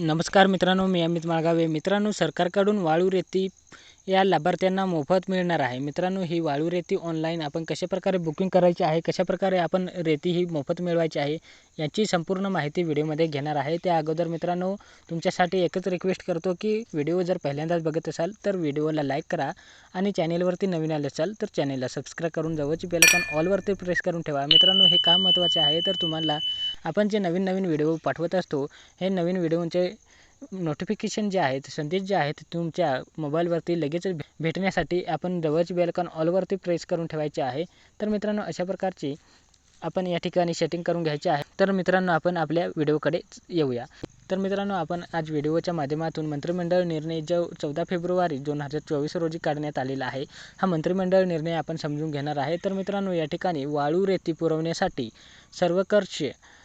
नमस्कार मित्रांनो मी अमित माळगावे. मित्रांनो सरकारकडून वाळू रेती या लाभार्थ्यांना मोफत मिळणार आहे. मित्रांनो ही वाळू रेती ऑनलाईन आपण कशाप्रकारे बुकिंग करायची आहे? कशाप्रकारे आपण रेती ही मोफत मिळवायची आहे? याची संपूर्ण माहिती व्हिडिओमध्ये घेणार आहे. त्या अगोदर मित्रांनो तुमच्यासाठी एकच रिक्वेस्ट करतो की व्हिडिओ जर पहिल्यांदाच बघत असाल तर व्हिडिओला लाईक करा आणि चॅनेलवरती नवीन आले असाल तर चॅनेलला सबस्क्राईब करून जवळची बेलकॉन ऑलवरती प्रेस करून ठेवा. मित्रांनो हे काम महत्त्वाचे आहे. तर तुम्हाला आपण जे नवीन नवीन व्हिडिओ पाठवत असतो हे नवीन व्हिडिओचे नोटिफिकेशन जे आहेत संदेश जे आहेत तुमच्या मोबाईलवरती लगेच भेटण्यासाठी आपण जवळची बेलकॉन ऑलवरती प्रेस करून ठेवायचे आहे. तर मित्रांनो अशा प्रकारची आपण या ठिकाणी सेटिंग करून घ्यायचे आहे. तर मित्रांनो आपण आपल्या व्हिडिओकडे येऊया. तर मित्रांनो आपण आज व्हिडिओच्या माध्यमातून मंत्रिमंडळ निर्णय जो चौदा फेब्रुवारी दोन हजार चोवीस रोजी काढण्यात आलेला आहे हा मंत्रिमंडळ निर्णय आपण समजून घेणार आहे. तर मित्रांनो या ठिकाणी वाळू रेती पुरवण्यासाठी सर्वकर्ष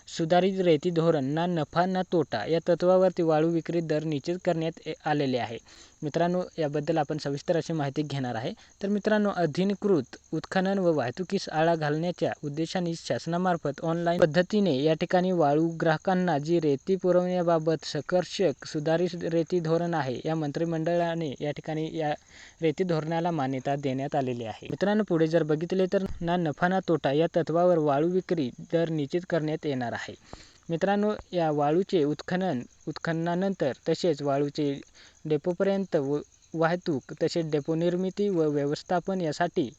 सुधारित रेती धोरण ना नफा ना तोटा या तत्वावरती वाळू विक्री दर निश्चित करण्यात आलेले आहे. मित्रांनो याबद्दल आपण सविस्तर अशी माहिती घेणार आहे. तर मित्रांनो अधिकृत उत्खनन व वाहतुकीस आळा घालण्याच्या उद्देशाने शासनामार्फत ऑनलाईन पद्धतीने या ठिकाणी वाळू ग्राहकांना जी रेती पुरवण्याबाबत सकर्षक सुधारित रेती धोरण आहे या मंत्रिमंडळाने या ठिकाणी या रेती धोरणाला मान्यता देण्यात आलेली आहे. मित्रांनो पुढे जर बघितले तर ना नफा ना तोटा या तत्वावर वाळू विक्री दर निश्चित करण्यात येणार आहे. मित्रांनो या वाळूचे उत्खनन उत्खननानंतर तसेच वाळूचे डेपोपर्यंत व वाहतूक तसेच डेपो निर्मिती व व्यवस्थापन यासाठी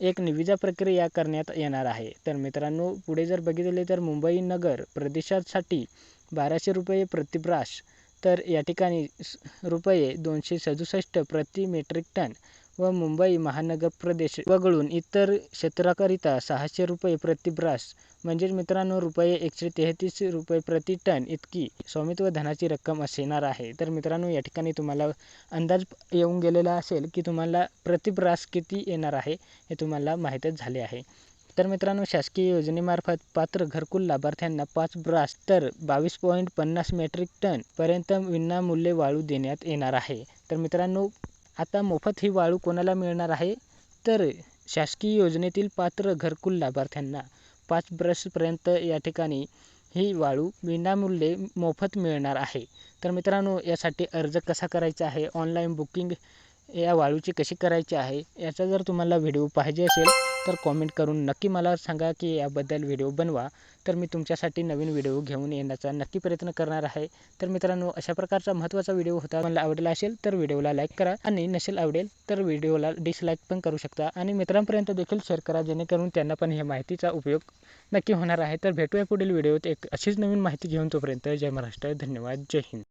एक निविदा प्रक्रिया करण्यात येणार आहे. तर मित्रांनो पुढे जर बघितले तर मुंबई नगर प्रदेशासाठी बाराशे रुपये प्रतिब्राश तर या ठिकाणी रुपये दोनशे सदुसष्ट प्रति मेट्रिक टन व मुंबई महानगर प्रदेश वगळून इतर क्षेत्राकरिता सहाशे रुपये प्रतिब्रास म्हणजेच मित्रांनो रुपये एकशे तेहतीस रुपये प्रति टन इतकी स्वामित्व धनाची रक्कम असणार आहे. तर मित्रांनो या ठिकाणी तुम्हाला अंदाज येऊन गेलेला असेल की तुम्हाला प्रतिब्रास किती येणार आहे हे तुम्हाला माहीतच झाले आहे. तर मित्रांनो शासकीय योजनेमार्फत पात्र घरकुल लाभार्थ्यांना पाच ब्रास तर बावीस पॉईंट पन्नास मेट्रिक टन पर्यंत विनामूल्य वाळू देण्यात येणार आहे. तर मित्रांनो आता मोफत ही वाळू कोणाला मिळणार आहे? तर शासकीय योजनेतील पात्र घरकुल लाभार्थ्यांना पाच ब्रशपर्यंत या ठिकाणी ही वाळू विनामूल्य मोफत मिळणार आहे. तर मित्रांनो यासाठी अर्ज कसा करायचा आहे? ऑनलाईन बुकिंग या वाळूची कशी करायची आहे याचा जर तुम्हाला व्हिडिओ पाहिजे असेल तर कॉमेंट करून नक्की मला सांगा की याबद्दल व्हिडिओ बनवा. तर मी तुमच्यासाठी नवीन व्हिडिओ घेऊन येण्याचा नक्की प्रयत्न करणार आहे. तर मित्रांनो अशा प्रकारचा महत्त्वाचा व्हिडिओ होता मला आवडला असेल तर व्हिडिओला लाईक करा. आणि नसेल आवडेल तर व्हिडिओला डिसलाईक पण करू शकता. आणि मित्रांपर्यंत देखील शेअर करा जेणेकरून त्यांना पण ह्या माहितीचा उपयोग नक्की होणार आहे. तर भेटूया पुढील व्हिडिओत एक अशीच नवीन माहिती घेऊन तोपर्यंत जय महाराष्ट्र. धन्यवाद. जय हिंद.